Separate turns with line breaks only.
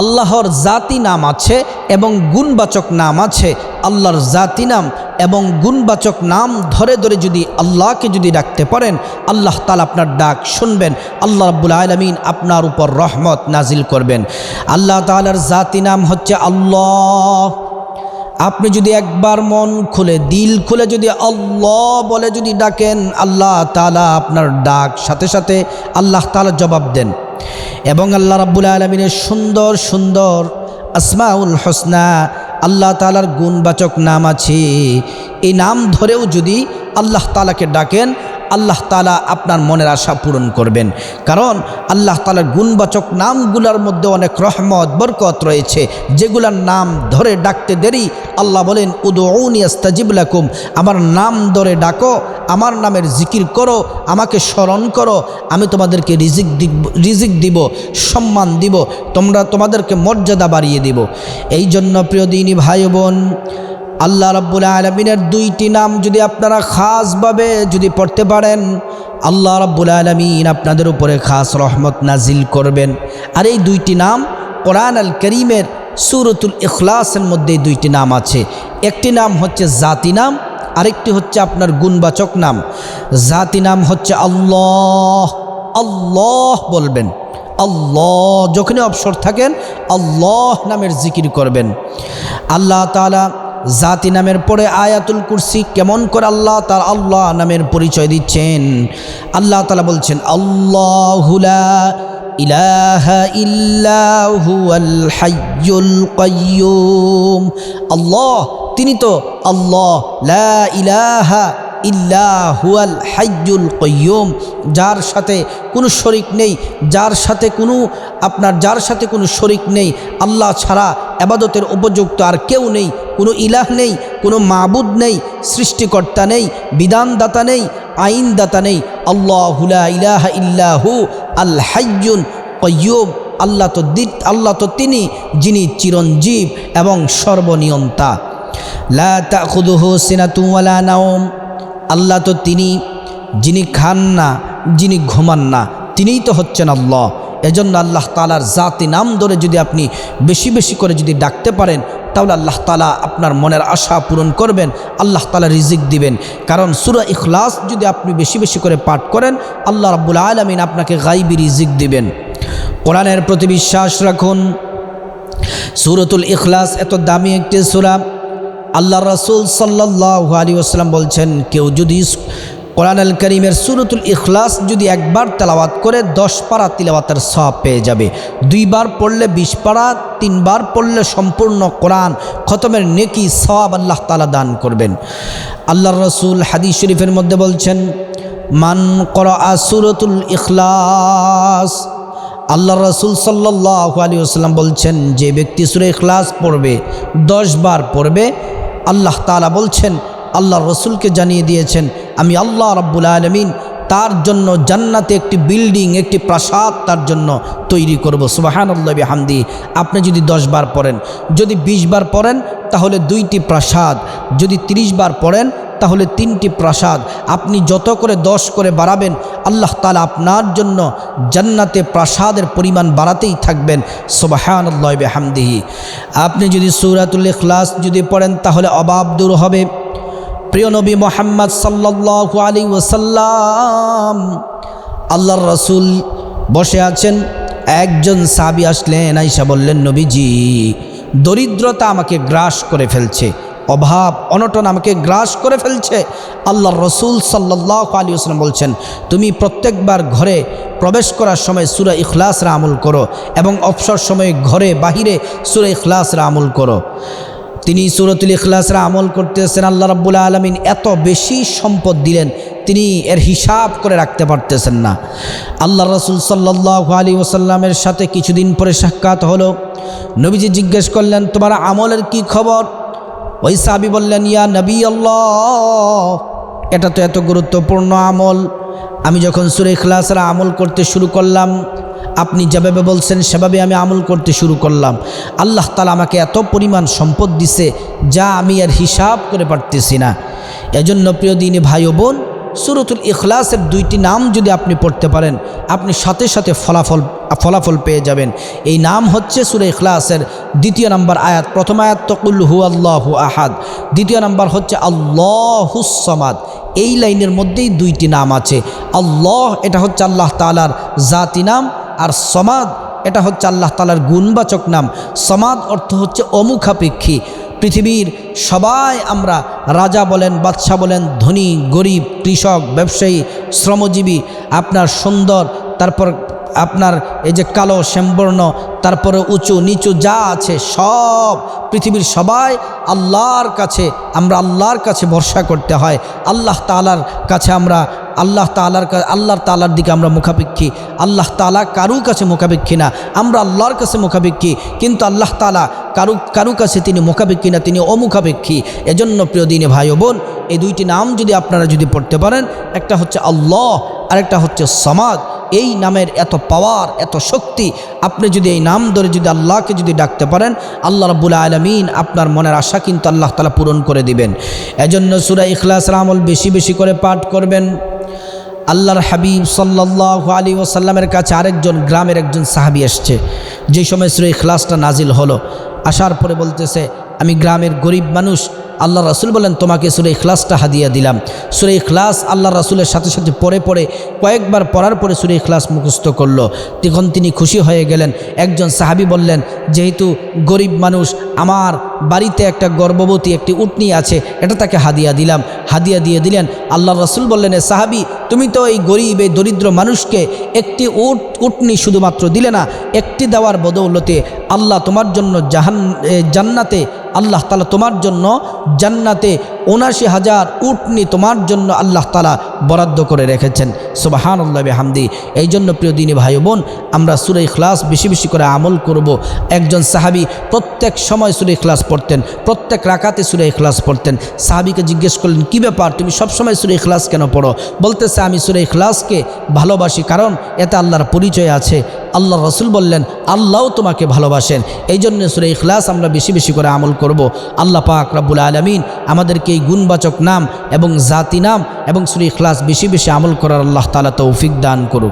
আল্লাহর জাতি নাম আছে এবং গুণবাচক নাম আছে। আল্লাহর জাতি নাম এবং গুণবাচক নাম ধরে ধরে যদি আল্লাহকে যদি ডাকতে পারেন, আল্লাহ তালা আপনার ডাক শুনবেন। আল্লাহ রব্বুল আলমিন আপনার উপর রহমত নাজিল করবেন। আল্লাহ তালার জাতি নাম হচ্ছে আল্লাহ। আপনি যদি একবার মন খুলে, দিল খুলে যদি আল্লাহ বলে যদি ডাকেন, আল্লাহ তালা আপনার ডাক সাথে সাথে আল্লাহ তালা জবাব দেন। এবং আল্লাহ রাব্বুল আলমিনের সুন্দর সুন্দর আসমাউল হোসনা, আল্লাহ তালার গুণবাচক নাম আছে। এই নাম ধরেও যদি আল্লাহ তালাকে ডাকেন আল্লাহ তালা আপনার মনের আশা পূরণ করবেন। কারণ আল্লাহ তালার গুণবাচক নামগুলোর মধ্যে অনেক রহমত, বরকত রয়েছে। যেগুলার নাম ধরে ডাকতে দেরি, আল্লাহ বলেন উদৌনি আস্তাজিবলাকুম আমার নাম ধরে ডাকো, আমার নামের জিকির করো, আমাকে স্মরণ করো, আমি তোমাদেরকে রিজিক দিব রিজিক দিব, সম্মান দিব, তোমরা তোমাদেরকে মর্যাদা বাড়িয়ে দিব। এই জন্য প্রিয় দিনী ভাই বোন আল্লাহ রাব্বুল আলমিনের দুইটি নাম যদি আপনারা খাসভাবে যদি পড়তে পারেন, আল্লাহ রাব্বুল আলমিন আপনাদের উপরে খাস রহমত নাজিল করবেন। আর এই দুইটি নাম কোরআন আল করিমের সুরতুল ইখলাসের মধ্যে দুইটি নাম আছে। একটি নাম হচ্ছে জাতি নাম, আরেকটি হচ্ছে আপনার গুণবাচক নাম। জাতি নাম হচ্ছে আল্লাহ আল্লাহ বলবেন। আল্লাহ, যখনই অবসর থাকেন, আল্লাহ নামের জিকির করবেন। আল্লাহ তালা জাতি নামের পরে আয়াতুল কুরসি কেমন করে আল্লাহ তার আল্লাহ নামের পরিচয় দিচ্ছেন? আল্লাহ তালা বলছেন আল্লাহুলা ইলাহা আল্লাহ, তিনি তো আল্লাহ, লা ইলাহা ইল্লাহুয়াল হাইজুল কয়ুম যার সাথে কোনো শরিক নেই, যার সাথে কোনো, আপনার যার সাথে কোনো শরিক নেই, আল্লাহ ছাড়া আবাদতের উপযুক্ত আর কেউ নেই। কোনো ইলাহ নেই, কোনো মাবুদ নেই, সৃষ্টিকর্তা নেই, বিধানদাতা নেই, আইনদাতা নেই। আল্লাহুলা ইলাহা ইল্লাহু আল কয়ুম আল্লাহ তো দিত, আল্লাহ তো তিনি, যিনি চিরঞ্জীব এবং সর্বনিয়ন্তা। লা তাখুদুহু সিনাতু ওয়ালা নাওম। আল্লাহ তো তিনি, যিনি খান না, যিনি ঘুমান না, তিনিই তো হচ্ছেন আল্লাহ। এজন্য আল্লাহ তালার জাতি নাম ধরে যদি আপনি বেশি বেশি করে যদি ডাকতে পারেন তাহলে আল্লাহ তালা আপনার মনের আশা পূরণ করবেন, আল্লাহ তালা রিজিক দিবেন। কারণ সুরা ইখলাস যদি আপনি বেশি বেশি করে পাঠ করেন, আল্লাহ রাব্বুল আলমিন আপনাকে গাইবি রিজিক দিবেন। কোরআনের প্রতি বিশ্বাস রাখুন। সুরতুল ইখলাস এত দামি একটি সুরা। আল্লাহ রসুল সাল্লাহ আলী আসসালাম বলছেন, কেউ যদি কোরআন আল করিমের সুরতুল ইখলাস যদি একবার তেলাওয়াত করে দশ পারা তিলাওয়াতের সব পেয়ে যাবে। দুইবার পড়লে বিশ পারা, তিনবার পড়লে সম্পূর্ণ কোরআন খতমের নেকি সওয়াব আল্লাহ তালা দান করবেন। আল্লাহ রসুল হাদিস শরীফের মধ্যে বলছেন, মান কর সুরতুল ইখলাস আল্লাহ রসুল সাল্লাহ আলী আসসালাম বলছেন, যে ব্যক্তি সুরে ইখলাস পড়বে, দশ বার পড়বে, আল্লাহ তালা বলছেন আল্লাহ রসুলকে জানিয়ে দিয়েছেন আমি আল্লাহ রব্বুল আলমিন তার জন্য জান্নাতে একটি বিল্ডিং, একটি প্রাসাদ তার জন্য তৈরি করব। সুবাহান আল্লাহ হামদি আপনি যদি দশ বার পড়েন, যদি ২০ বার পড়েন, তাহলে দুইটি প্রাসাদ। যদি ৩০ বার পড়েন, তাহলে তিনটি প্রাসাদ। আপনি যত করে দশ করে বাড়াবেন, আল্লাহ তালা আপনার জন্য জান্নাতে প্রাসাদের পরিমাণ বাড়াতেই থাকবেন। সোবাহান আল্লাহ হামদিহি আপনি যদি সৌরাতুল যদি পড়েন, তাহলে অভাব দূর হবে। প্রিয় নবী মোহাম্মদ সাল্লাহ আলী ওসাল্লাম আল্লাহর রসুল বসে আছেন, একজন সাবি আসলেন আইসা বললেন, নবীজি, দরিদ্রতা আমাকে গ্রাস করে ফেলছে, অভাব, অনটন আমাকে গ্রাস করে ফেলছে। আল্লাহ রসুল সাল্লাহ আলী ওসলাম বলছেন, তুমি প্রত্যেকবার ঘরে প্রবেশ করার সময় সুরা ইখলাসরা আমল করো এবং অবসর সময়ে ঘরে বাহিরে সুরা ইখলাসরা আমল করো। তিনি সুরতুল ইখলাসরা আমল করতেছেন, আল্লাহ রাব্বুল আলমিন এত বেশি সম্পদ দিলেন, তিনি এর হিসাব করে রাখতে পারতেছেন না। আল্লাহ রসুল সাল্লাহ আলী ওসাল্লামের সাথে কিছুদিন পরে সাক্ষাৎ হলো। নবীজি জিজ্ঞেস করলেন, তোমার আমলের কি খবর? ওই সাহাবি বললেন, ইয়া নবী আল্লাহ এটা তো এত গুরুত্বপূর্ণ আমল। আমি যখন সুরে ইখলাসরা আমল করতে শুরু করলাম আপনি যেভাবে বলছেন, সেভাবে আমি আমল করতে শুরু করলাম। আল্লাহ তালা আমাকে এত পরিমাণ সম্পদ দিছে যা আমি আর হিসাব করে পারতেছি না। এজন্য প্রিয় দিনী ভাই ও বোন, সুরতুল ইখলাসের দুইটি নাম যদি আপনি পড়তে পারেন, আপনি সাথে সাথে ফলাফল ফলাফল পেয়ে যাবেন। এই নাম হচ্ছে সুরে ইখলাসের দ্বিতীয় নাম্বার আয়াত। প্রথম আয়াত তকুল হু আল্লাহু আহাদ। দ্বিতীয় নাম্বার হচ্ছে আল্লাহুসমাদ এই লাইনের মধ্যেই দুইটি নাম আছে। আল্লাহ, এটা হচ্ছে আল্লাহ তালার জাতি নাম। আর সমাদ, এটা হচ্ছে আল্লাহ তালার গুণবাচক নাম। সমাদ অর্থ হচ্ছে অমুখাপেক্ষী। পৃথিবীর সবাই আমরা রাজা বলেন, বাদশাহ বলেন, ধনী, গরিব, কৃষক, ব্যবসায়ী, শ্রমজীবী, আপনার সুন্দর, তারপর আপনার এই যে কালো শ্যামবর্ণ, তারপরে উঁচু নিচু যা আছে সব পৃথিবীর সবাই আল্লাহর কাছে, আমরা আল্লাহর কাছে ভরসা করতে হয়। আল্লাহ তালার কাছে আমরা আল্লাহ তালার আল্লাহর তালার দিকে আমরা মুখাপেক্ষী। আল্লাহ তালা কারু কাছে মুখাপেক্ষী না, আমরা আল্লাহর কাছে মুখাপেক্ষী। কিন্তু আল্লাহ তালা কারু কারু কাছে তিনি মুখাপেক্ষী না, তিনি অমুখাপেক্ষী। এজন্য প্রিয় দিনে ভাই বোন, এই দুইটি নাম যদি আপনারা যদি পড়তে পারেন, একটা হচ্ছে আল্লাহ, আরেকটা হচ্ছে সমাজ এই নামের এত পাওয়ার, এত শক্তি, আপনি যদি এই নাম ধরে যদি আল্লাহকে যদি ডাকতে পারেন, আল্লাহ রব্বুল আলমিন আপনার মনের আশা কিন্তু আল্লাহ তালা পূরণ করে দিবেন। এজন্য সুরা ইখলাস রামল বেশি বেশি করে পাঠ করবেন। আল্লাহর হাবিব সাল্লাহ আলী ওসাল্লামের কাছে আরেকজন গ্রামের একজন সাহাবি এসছে। যে সময় শ্রী খ্লাসটা নাজিল হলো, আসার পরে বলতেছে, আমি গ্রামের গরিব মানুষ আল্লাহ রাসুল বলেন, তোমাকে সুরে ইখলাসটা হাদিয়া দিলাম। সুরে ইখলাস আল্লাহ রাসুলের সাথে সাথে পরে পরে কয়েকবার পড়ার পরে সুরে ইখলাস মুখস্থ করল। তখন তিনি খুশি হয়ে গেলেন। একজন সাহাবি বললেন, যেহেতু গরিব মানুষ, আমার বাড়িতে একটা গর্ভবতী একটি উটনি আছে, এটা তাকে হাদিয়া দিলাম। হাদিয়া দিয়ে দিলেন। আল্লাহ রসুল বললেন, এ সাহাবি, তুমি তো এই গরিব, এই দরিদ্র মানুষকে একটি উট, উটনি শুধুমাত্র দিলে না, একটি দেওয়ার বদৌলতে আল্লাহ তোমার জন্য জাহান জান্নাতে আল্লাহ তালা তোমার জন্য জান্নাতে উনাশি হাজার উটনি তোমার জন্য আল্লাহ তালা বরাদ্দ করে রেখেছেন। সুবাহান আল্লাহ হামদি এই জন্য প্রিয় দিনী ভাই বোন, আমরা সুরে ইখলাস বেশি বেশি করে আমল করব। একজন সাহাবি প্রত্যেক সময় সুরে ইখলাস পড়তেন, প্রত্যেক রাকাতে সুরে ইখলাস পড়তেন। সাহাবিকে জিজ্ঞেস করলেন, কী ব্যাপার? তুমি সবসময় সুরে ইখলাস কেন পড়ো? বলতেছে, আমি সুরে ইখলাসকে ভালোবাসি কারণ এতে আল্লাহর পরিচয় আছে। আল্লাহ রসুল বললেন আল্লাহও তোমাকে ভালোবাসেন। এই জন্য সুরে ইখলাস আমরা বেশি বেশি করে আমল করব। আল্লাহ পাক রাবুল আলমিন আমাদেরকে এই গুণবাচক নাম এবং জাতি নাম এবং সুরে ইখলাস বেশি বেশি আমল করার আল্লাহ তালা তৌফিক দান করুক।